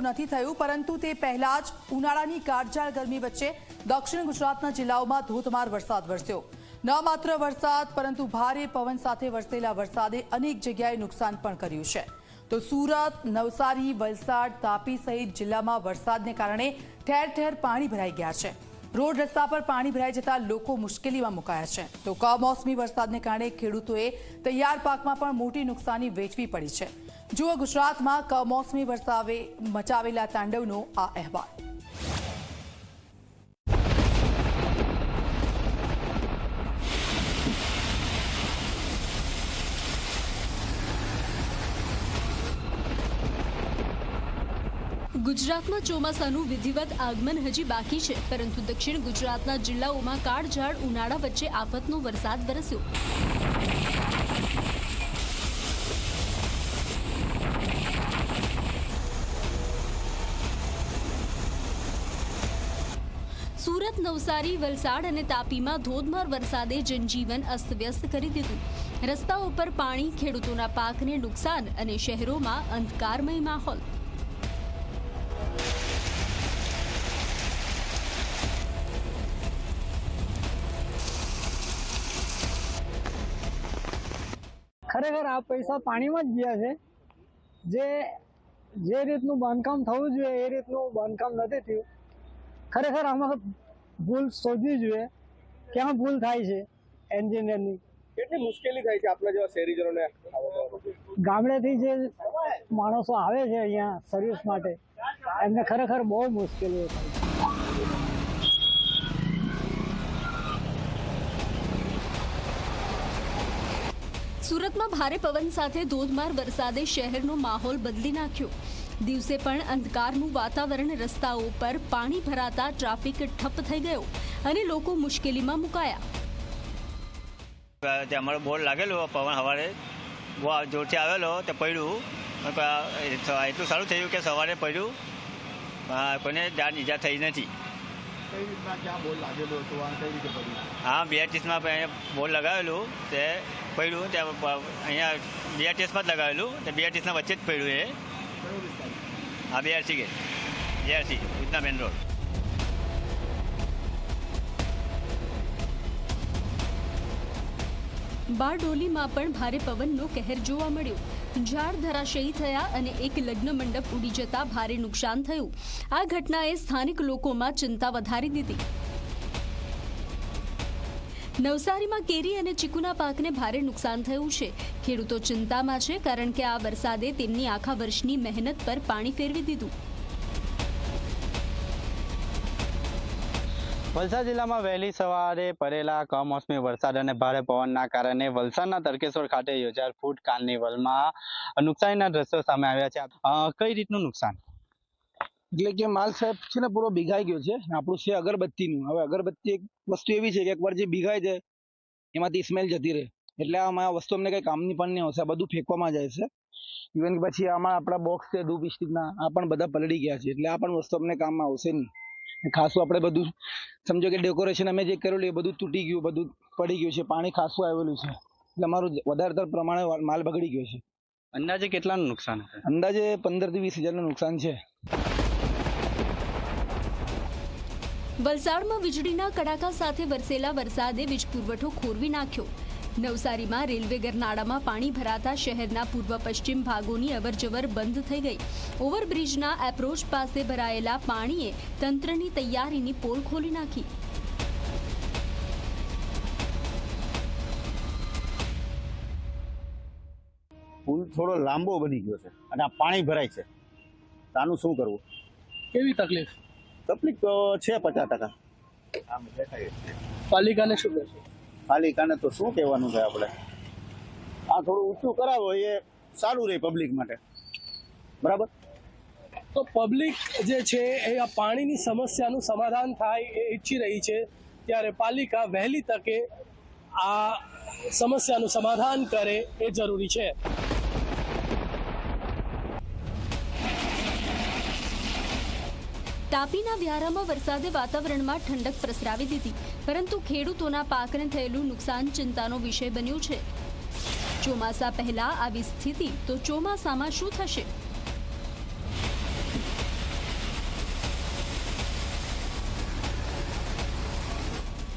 નથી થયું, પરંતુ તે પહેલા જ ઉનાળાની કાળઝાળ ગરમી વચ્ચે દક્ષિણ ગુજરાતના જિલ્લાઓમાં ધોધમાર વરસાદ વરસ્યો. ન માત્ર વરસાદ, પરંતુ ભારે પવન સાથે વરસેલા વરસાદે અનેક જગ્યાએ નુકસાન પણ કર્યું છે. તો સુરત, નવસારી, વલસાડ, તાપી સહિત જિલ્લામાં વરસાદને કારણે ઠેર ઠેર પાણી ભરાઈ ગયા છે. રોડ રસ્તા પર પાણી ભરાઈ જતા લોકો મુશ્કેલીમાં મુકાયા છે. તો કમોસમી વરસાદને કારણે ખેડૂતોએ તૈયાર પાકમાં પણ મોટી નુકસાની વેચવી પડી છે. જુઓ ગુજરાતમાં કમોસમી વરસાવે મચાવેલા તાંડવનો આ અહેવાલ. ગુજરાતમાં ચોમાસાનું વિધિવત આગમન હજી બાકી છે, પરંતુ દક્ષિણ ગુજરાતના જિલ્લાઓમાં કાળઝાળ ઉનાળા વચ્ચે આફતનો વરસાદ વરસ્યો. સુરત, નવસારી, વલસાડ અને તાપીમાં ધોધમાર વરસાદે જનજીવન અસ્તવ્યસ્ત કરી દીધું. રસ્તાઓ પર પાણી, ખેડૂતોના પાકને નુકસાન અને શહેરોમાં અંધકારમય માહોલ. ખરેખર આ પૈસા પાણીમાં જ ગયા છે. જે જે રીતનું બાંધકામ થવું જોઈએ, એ રીતનું બાંધકામ નથી થયું. ખરેખર આમાં ભૂલ શોધવી જોઈએ ક્યાં ભૂલ થાય છે એન્જિનિયરની. કેટલી મુશ્કેલી થાય છે આપણા જેવા શહેરીજનોને ગામડેથી જે માણસો આવે છે અહીંયા સર્વિસ માટે એમને ખરેખર બહુ મુશ્કેલીઓ થાય છે. સુરતમાં ભારે પવન સાથે ધોધમાર વરસાદે શહેરનો માહોલ બદલી નાખ્યો. દિવસે પણ અંધકારનું વાતાવરણ રસ્તાઓ પર પાણી ભરાતા ટ્રાફિક ઠપ થઈ ગયો અને લોકો મુશ્કેલીમાં મુકાયા. ત્યાં અમારો બોર્ડ લાગેલો પવન સવારે જોરથી આવેલો તે પડ્યું. એટલું સારું થયું કે સવારે પડ્યું. કોઈને જાન ઈજા થઈ નથી. હા બે ક્યાં બોલ લગાવેલું. તે પડ્યું ત્યાં અહીંયા બીઆરટીએસમાં જ લગાવેલું. તે બીઆરટીએસના વચ્ચે જ પડ્યું એ. હા બીઆરસી કે. બીઆરસી ઉધના મેન રોડ બારડોલીમાં પણ ભારે પવનનો કહેર જોવા મળ્યો. ઝાડ ધરાશયી થયા અને એક લગ્ન મંડપ ઉડી જતા ભારે નુકસાન થયું. આ ઘટનાએ સ્થાનિક લોકોમાં ચિંતા વધારી દીધી. નવસારીમાં કેરી અને ચીકુના પાકને ભારે નુકસાન થયું છે. ખેડૂતો ચિંતામાં છે કારણ કે આ વરસાદે તેમની આખા વર્ષની મહેનત પર પાણી ફેરવી દીધું. વલસાડ જિલ્લામાં વહેલી સવારે પડેલા કમોસમી વરસાદ અને ભારે પવનના કારણે વલસાડના તરકેશ્વર ખાતે યોજાયેલ ફૂડ કાર્નિવલમાં નુકસાનીના દ્રશ્યો સામે આવ્યા છે. કઈ રીતનું નુકસાન? એટલે કે માલ સાહેબ છે ને પૂરો ભીગાઈ ગયો છે. આપણું છે અગરબત્તીનું. હવે અગરબત્તી એક વસ્તુ એવી છે કે એકવાર જે ભીગાઈ જાય એમાંથી સ્મેલ જતી રહે. એટલે આમાં આ વસ્તુ અમને કંઈ કામની પણ નહીં આવશે. આ બધું ફેંકવામાં જાય છે. ઇવન કે પછી આમાં આપણા બોક્સ છે ધૂપ સ્ટિકના આ પણ બધા પલળી ગયા છે. એટલે આ પણ વસ્તુ અમને કામમાં આવશે નહીં. ને ખાસું આપણે બધું સમજો કે ડેકોરેશન અમે જે કરેલું એ બધું તૂટી ગયું બધું પડી ગયું છે. પાણી ખાસું આવેલું છે. એટલે અમારું વધારેતર પ્રમાણે માલ બગડી ગયો છે. અંદાજે કેટલાનું નુકસાન અંદાજે પંદરથી વીસ હજારનું નુકસાન છે. વલસાડમાં વીજળીના કડાકા સાથે વરસેલા વરસાદે વીજ પુરવઠો ખોરવી નાખ્યો. નવસારીમાં રેલવે ગરનાળામાં પાણી ભરાતા શહેરના પૂર્વ પશ્ચિમ ભાગોની અવરજવર બંધ થઈ ગઈ. ઓવરબ્રિજના એપ્રોચ પાસે ભરાયેલા પાણીએ તંત્રની તૈયારીની પોલ ખોલી નાખી. પુલ થોડો લાંબો બની ગયો છે અને આ પાણી ભરાય છે. આનું શું કરવું? કેવી તકલીફ? તકલીફ તો છે પચાસ ટકા. પાલિકાને શું કહેશો? પાલિકાને તો શું કહેવાનું છે આપણે? આ થોડું ઊંચું કરાવો એ સારું રહે પબ્લિક માટે. બરાબર? તો પબ્લિક જે છે એ આ પાણીની સમસ્યાનું સમાધાન થાય એ ઈચ્છી રહી છે ત્યારે પાલિકા વહેલી તકે આ સમસ્યાનું સમાધાન કરે એ જરૂરી છે. તાપીના વ્યારામાં વરસાદે વાતાવરણમાં ઠંડક પ્રસરાવી દીધી. પરંતુ ખેડૂતોના પાકને થયેલું નુકસાન ચિંતાનો વિષય બન્યું છે. ચોમાસા પહેલા આવી સ્થિતિ, તો ચોમાસામાં શું થશે?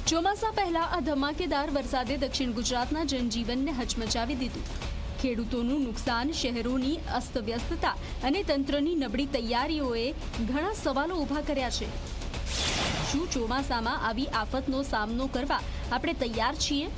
ચોમાસા પહેલા આ ધમાકેદાર વરસાદે દક્ષિણ ગુજરાતના જનજીવનને હચમચાવી દીધું. ખેડૂતોનું નુકસાન, શહેરોની અસ્તવ્યસ્તતા અને તંત્રની નબળી તૈયારીઓએ ઘણા સવાલો ઊભા કર્યા છે. શું ચોમાસામાં આવી આફતનો સામનો કરવા આપણે તૈયાર છીએ?